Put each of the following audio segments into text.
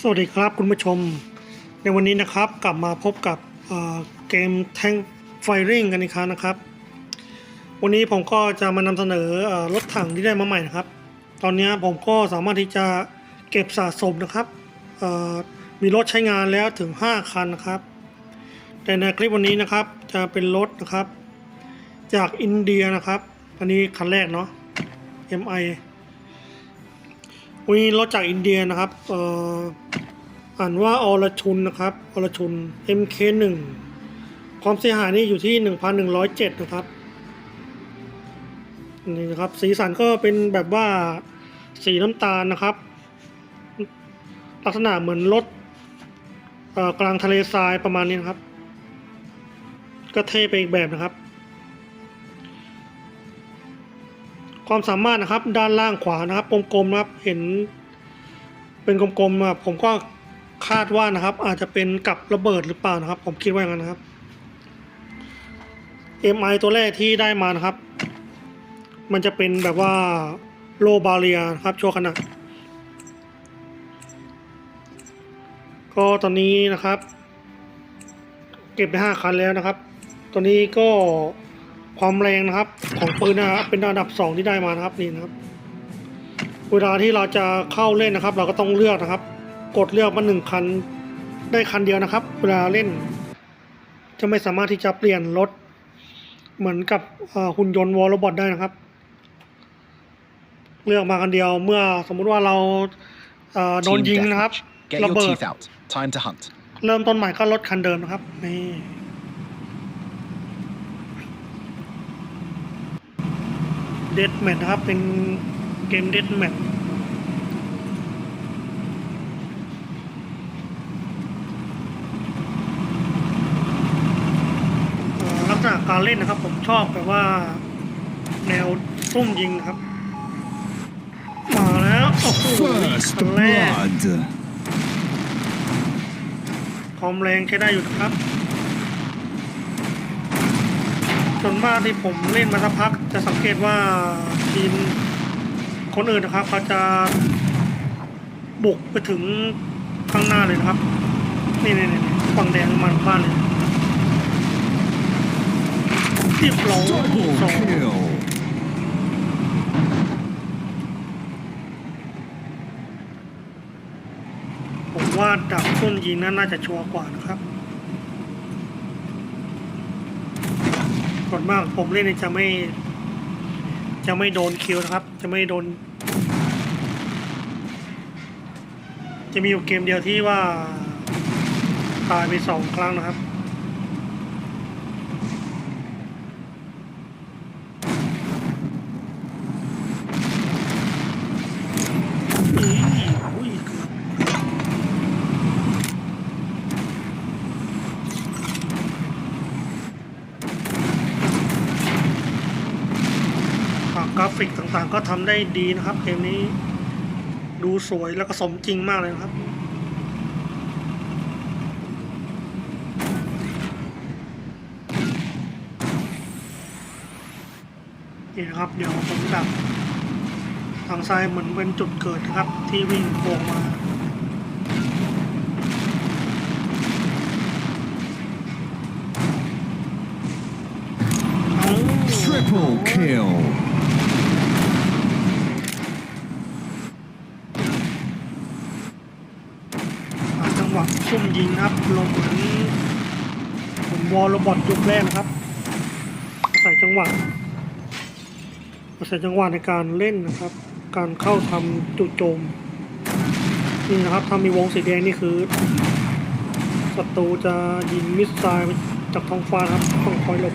สวัสดีครับคุณผู้ชม ในวันนี้นะครับกลับมาพบกับเเกมแทงไฟริงกันอีกครั้งนะครับ วันนี้ผมก็จะมานำเสนออรถถังที่ได้มาใหม่นะครับ ตอนนี้ผมก็สามารถที่จะเก็บสะสมนะครับมีรถใช้งานแล้วถึง 5 คันนะครับ แต่ในคลิปวันนี้นะครับจะเป็นรถนะครับ จากอินเดียนะครับ อันนี้คันแรกเนาะ MI วันนี้รถจากอินเดียนะครับเอ่ออ่านว่าอรชุนนะครับอรชุน MK1 ความเสียหายนี่อยู่ที่ 1,107 นะครับนี่นะครับ สีสันก็เป็นแบบว่าสีน้ำตาลนะครับ ลักษณะเหมือนรถกลางทะเลทรายประมาณนี้นะครับ ก็เท่ไปอีกแบบนะครับ ความสามารถนะครับด้านล่างขวานะครับกลมๆนะครับเห็น เป็นกลมๆอะผมก็คาดว่านะครับ อาจจะเป็นกับระเบิดหรือเปล่านะครับ ผมคิดว่าอย่างนั้นนะครับ MI ตัวแรกที่ได้มานะครับ มันจะเป็นแบบว่าโลบาเรียครับโชว์ขนาดก็ตอนนี้นะครับ เก็บไปห้าคันแล้วนะครับตัวนี้ก็ ความแรงนะครับ ของปืนนะครับเป็นอันดับสองที่ได้มานะครับนี่นะครับ เวลาที่เราจะเข้าเล่นนะครับ เราก็ต้องเลือกนะครับ กดเลือกมาหนึ่งคันได้คันเดียวนะครับ เวลาเล่น จะไม่สามารถที่จะเปลี่ยนรถเหมือนกับเอ่อหุ่นยนต์วอลโรบอทได้นะครับ เลือกมาคันเดียวเมื่อสมมุติว่าเราเอ่อโดน Team ยิงนะครับ deathmatch. Get ระ your เบิด teeth out. Time to hunt. เริ่มต้นใหม่ก็รถคันเดิมนะครับนี่ เดดแมทนะครับ เป็นเกมเดดแมทลักษณะการเล่นนะครับ ผมชอบแบบว่า แนวซุ่มยิงนะครับ มาแล้ว โอ้โห First คันแรก blood. ความแรงใช้ได้อยู่นะครับ ส่วนมากที่ผมเล่นมาสักพักจะสังเกตว่าทีมคนอื่นนะครับเขาจะบุกไปถึงข้างหน้าเลยนะครับ นี่นี่นี่ฝั่งแดงมันบ้านเลยเรียบร้อสองผมว่าดับต้นยิงนั้นน่าจะชัวร์กว่านะครับ ส่วนมากผมเล่นจะไม่ จะไม่โดนคิวนะครับ จะไม่โดน จะมีอยู่เกมเดียวที่ว่าตายไปสองครั้งนะครับ อืมอุ้ยเกือบอ่ากรา ฟิกต่างๆ ก็ทำได้ดีนะครับ เกมนี้ดูสวยแล้วก็สมจริงมากเลยครับ นี่นะครับ เดี๋ยวผมดับทางซ้ายเหมือนเป็นจุดเกิดนะครับ ที่วิ่งโค้งมาเอา Triple kill. หาจังหวะซุ่ม ยิงนะครับลงเหมือนผมวอลโรบอทยุคแรกนะครับอาศัยจังหวะอาศัยจังหวะในการเล่นนะครับ การเข้าทำจุดโจมนี่นะครับถ้ามีวงสีแดงนี่คือศัตรูจะยิงมิสไซล์จากท้องฟ้าครับต้องคอยหลบ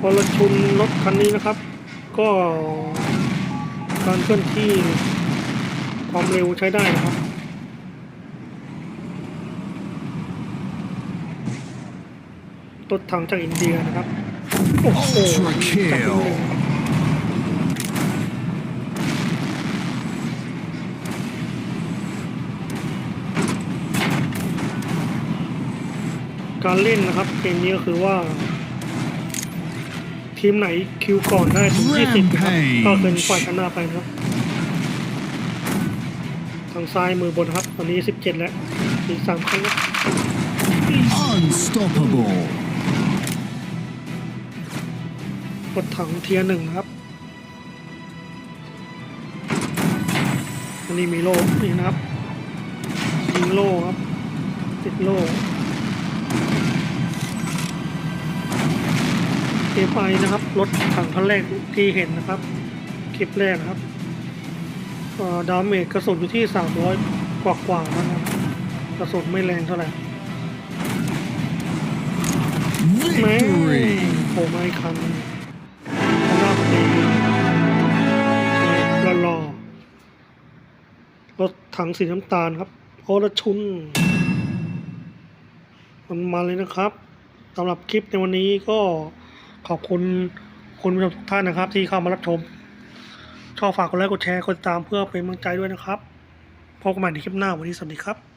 พอเราชุนรถคันนี้นะครับ ก็การเคลื่อนที่ความเร็วใช้ได้นะครับ รถถังจากอินเดียนะครับ โอ้โหจับเลยการเล่นนะครับเกมนี้ก็คือว่า ทีทีมไหนคิวก่อนได้ถึง20นะครับ Rampage ก็เป็นฝ่ายชนะไปนะครับ ทางซ้ายมือบนครับ ตอนนี้ 17 แล้วอีกสามครั้งครับ Unstoppable. รถถังเทียร์หนึ่งนะครับอันนี้มีโล่นี่นะครับยิงโล่ครับติดโล่ เอไนะครับ รถถังคันแรกที่เห็นนะครับ คลิปแรกนะครับเอ่อดาเมจกระสุนอยู่ที่ 300 กว่ากว่าๆนะครับ กระสุนไม่แรงเท่าไหร่แม่ Victory. โผล่มาอีกคันหนึ่งข้างหน้าพอดีรอรอๆรถถังสีน้ำตาลครับโอรชุน มันมาเลยนะครับสำหรับคลิปในวันนี้ก็ ขอบคุณคุณผู้ชมทุกท่านนะครับ ที่เข้ามารับชม ชอบฝากกดไลค์กดแชร์กดติดตามเพื่อเป็นกำลังใจด้วยนะครับพบกันใหม่ในคลิปหน้าวันนี้สวัสดีครับ